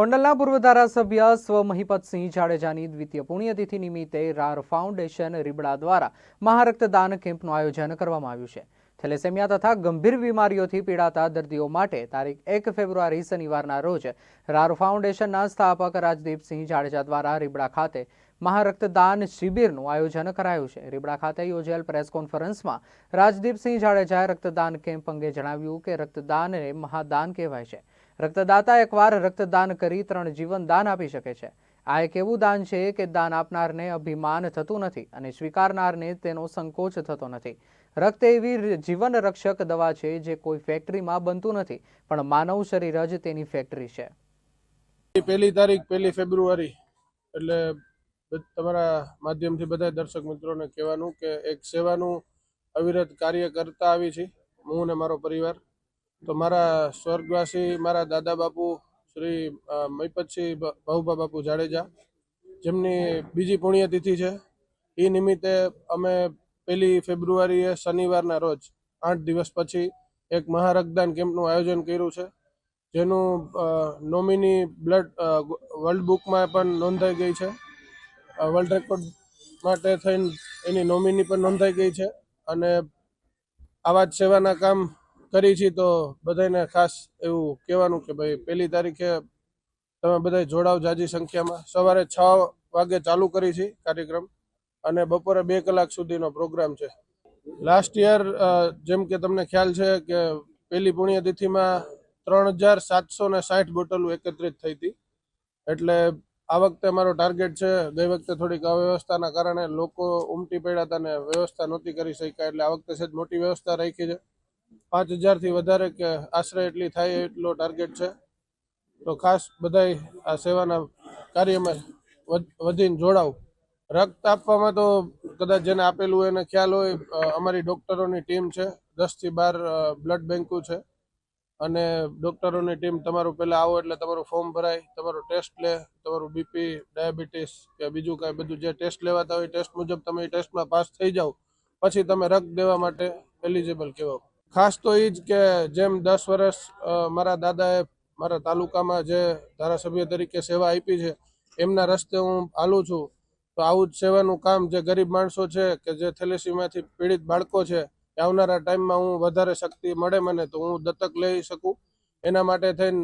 ગોંડલના પૂર્વ ધારાસભ્ય સ્વ મહિપતસિંહ જાડેજાની દ્વિતીય પુણ્યતિથિ નિમિત્તે રાર ફાઉન્ડેશન રીબડા દ્વારા મહારક્તદાન કેમ્પનું આયોજન કરવામાં આવ્યું છે. થેલેસેમિયા તથા ગંભીર બીમારીઓથી પીડાતા દર્દીઓ માટે તારીખ એક ફેબ્રુઆરી શનિવારના રોજ રાર ફાઉન્ડેશનના સ્થાપક રાજદીપસિંહ જાડેજા દ્વારા રીબડા ખાતે મહારક્તદાન શિબિરનું આયોજન કરાયું છે. રીબડા ખાતે યોજાયેલ પ્રેસ કોન્ફરન્સમાં રાજદીપસિંહ જાડેજાએ રક્તદાન કેમ્પ અંગે જણાવ્યું કે રક્તદાન એ મહાદાન કહેવાય છે. રક્તદાતા એકવાર રક્તદાન કરી ત્રણ જીવન દાન આપી શકે છે. આ એક એવું દાન છે કે દાન આપનારને અભિમાન થતું નથી અને સ્વીકારનારને તેનો સંકોચ થતો નથી. રક્ત એવી જીવન રક્ષક દવા છે જે કોઈ ફેક્ટરીમાં બનતું નથી, પણ માનવ શરીર જ તેની ફેક્ટરી છે. પહેલી તારીખ, પહેલી ફેબ્રુઆરી. એટલે તમારા માધ્યમથી બધા દર્શક મિત્રોને કહેવાનું કે એક સેવાનું અવિરત કાર્ય કરતા આવી છે. હું ને મારો પરિવાર. તો મારા સ્વર્ગવાસી, મારા દાદા બાપુ શ્રી મૈપતસિંહ ભાઉભા બાપુ જાડેજા, જેમની બીજી પુણ્યતિથિ છે, એ નિમિત્તે અમે પહેલી ફેબ્રુઆરીએ શનિવારના રોજ આઠ દિવસ પછી એક મહારક્તદાન કેમ્પનું આયોજન કર્યું છે, જેનું નોમિની બ્લડ વર્લ્ડ બુકમાં પણ નોંધાઈ ગઈ છે વર્લ્ડ રેકોર્ડ માટે થઈને એની નોમિની પણ નોંધાઈ ગઈ છે, અને આવા જ સેવાના કામ કરી છે, તો બધાને ખાસ એવું કહેવાનું કે ભાઈ, પહેલી તારીખે તમે બધા જોડાવ જાજી સંખ્યામાં. સવારે છ વાગે ચાલુ કરી છે કાર્યક્રમ અને બપોરે બે કલાક સુધીનો પ્રોગ્રામ છે. લાસ્ટ યર જેમ કે તમને ખ્યાલ છે કે પહેલી પુણ્યતિથિમાં ત્રણ હજાર સાતસો ને સાઠ બોટલો એકત્રિત થઈ હતી. એટલે આ વખતે મારો ટાર્ગેટ છે, ગઈ વખતે થોડીક અવ્યવસ્થાના કારણે લોકો ઉમટી પડ્યા હતા અને વ્યવસ્થા નહોતી કરી શક્યા, એટલે આ વખતે સહેજ મોટી વ્યવસ્થા રાખી છે. પાંચ હજારથી વધારે કે આશરે એટલી થાય એટલો ટાર્ગેટ છે. તો ખાસ બધાય આ સેવાના કાર્યમાં વધીને જોડાવ રક્ત આપવામાં તો કદાચ જેને આપેલું એને ખ્યાલ હોય અમારી ડૉક્ટરોની ટીમ છે. દસથી બાર બ્લડ બેન્કો છે. અને ડૉક્ટરોની ટીમ તમારું પહેલાં આવો એટલે તમારું ફોર્મ ભરાય, તમારું ટેસ્ટ લે, તમારું બીપી ડાયાબિટીસ કે બીજું કાંઈ બધું જે ટેસ્ટ લેવાતા હોય ટેસ્ટ મુજબ તમે ટેસ્ટમાં પાસ થઈ જાઓ. પછી તમે રક્ત દેવા માટે એલિજિબલ કહેવાય ખાસ તો એ જ કે જેમ દસ વર્ષ મારા દાદાએ મારા તાલુકામાં જે ધારાસભ્ય તરીકે સેવા આપી છે, એમના રસ્તે હું હાલું છું. તો આવું જ સેવાનું કામ જે ગરીબ માણસો છે કે જે થેલેસીમાંથી પીડિત બાળકો છે આવનારા ટાઈમમાં હું વધારે શક્તિ મળે મને તો હું દત્તક લઈ શકું. એના માટે થઈને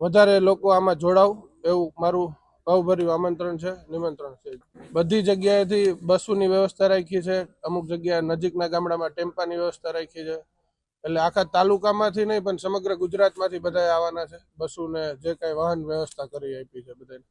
વધારે લોકો આમાં જોડાવ એવું મારું ભાવભર્યું આમંત્રણ છે, નિમંત્રણ છે. બધી જગ્યાએથી બસોની વ્યવસ્થા રાખી છે, અમુક જગ્યાએ નજીકના ગામડામાં ટેમ્પાની વ્યવસ્થા રાખી છે. એટલે આખા તાલુકામાંથી નહીં, પણ સમગ્ર ગુજરાતમાંથી બધા આવવાના છે. બસોને જે કાંઈ વાહન વ્યવસ્થા કરી આપી છે બધાને